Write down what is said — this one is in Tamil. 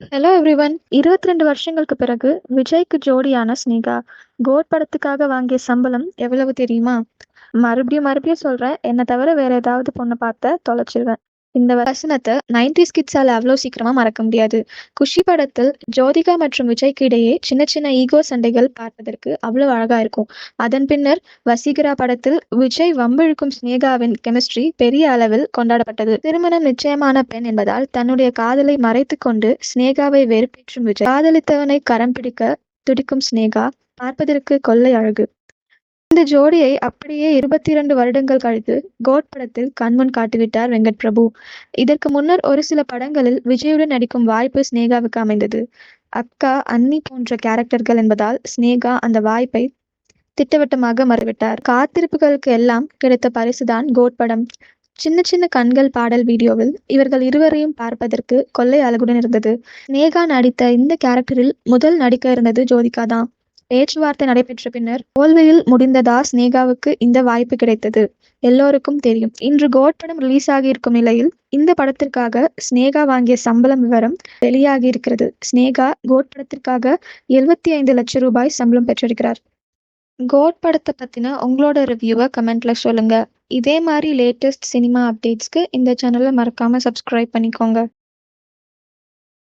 Hello everyone! 22 வருஷங்களுக்கு பிறகு விஜய்க்கு ஜோடியான ஸ்னேகா. கோட் படத்துக்காக வாங்கிய சம்பளம் எவ்வளவு தெரியுமா? மறுபடியும் மறுபடியும் சொல்றேன். என்னை தவிர வேற ஏதாவது பொண்ண பார்த்த தொலைச்சிருவேன். இந்த வசனத்தை நைன்டிஸ் கிட்ஸால அவ்வளோ சீக்கிரமா மறக்க முடியாது. குஷி படத்தில் ஜோதிகா மற்றும் விஜய்க்கு இடையே சின்ன சின்ன ஈகோ சண்டைகள் பார்ப்பதற்கு அவ்வளவு அழகா இருக்கும். அதன் பின்னர் வசீகரா படத்தில் விஜய் வம்பிழுக்கும் ஸ்னேகாவின் கெமிஸ்ட்ரி பெரிய அளவில் கொண்டாடப்பட்டது. திருமணம் நிச்சயமான பெண் என்பதால் தன்னுடைய காதலை மறைத்து கொண்டு ஸ்னேகாவை வெறுப்பேற்றும் விஜய். காதலித்தவனை கரம் பிடிக்க துடிக்கும் ஸ்னேகா பார்ப்பதற்கு கொள்ளை அழகு. இந்த ஜோடியை அப்படியே 22 வருடங்கள் கழித்து கோட் படத்தில் கண்முன் காட்டிவிட்டார் வெங்கட் பிரபு. இதற்கு முன்னர் ஒரு சில படங்களில் விஜயுடன் நடிக்கும் வாய்ப்பு ஸ்னேகாவுக்கு அமைந்தது. அக்கா, அன்னி போன்ற கேரக்டர்கள் என்பதால் ஸ்னேகா அந்த வாய்ப்பை திட்டவட்டமாக மறுவிட்டார் காத்திருப்புகளுக்கு எல்லாம் கிடைத்த பரிசுதான் கோட் படம். சின்ன சின்ன கண்கள் பாடல் வீடியோவில் இவர்கள் இருவரையும் பார்ப்பதற்கு கொள்ளை அழகுடன் இருந்தது. ஸ்னேகா நடித்த இந்த கேரக்டரில் முதல் நடிக்க இருந்தது ஜோதிகா தான். பேச்சுவார்த்தை நடைபெற்ற பின்னர் தோல்வியில் முடிந்ததா ஸ்னேகாவுக்கு இந்த வாய்ப்பு கிடைத்தது எல்லோருக்கும் தெரியும். இன்று கோட் படம் ரிலீஸ் ஆகியிருக்கும் நிலையில் இந்த படத்திற்காக ஸ்னேகா வாங்கிய சம்பளம் விவரம் வெளியாகியிருக்கிறது. ஸ்னேகா கோட் படத்திற்காக எழுபத்தி ஐந்து லட்சம் ரூபாய் சம்பளம் பெற்றிருக்கிறார். கோட் படத்தை பத்தின உங்களோட ரிவ்யூவை கமெண்ட்ல சொல்லுங்க. இதே மாதிரி லேட்டஸ்ட் சினிமா அப்டேட்ஸ்க்கு இந்த சேனலை மறக்காம சப்ஸ்கிரைப் பண்ணிக்கோங்க.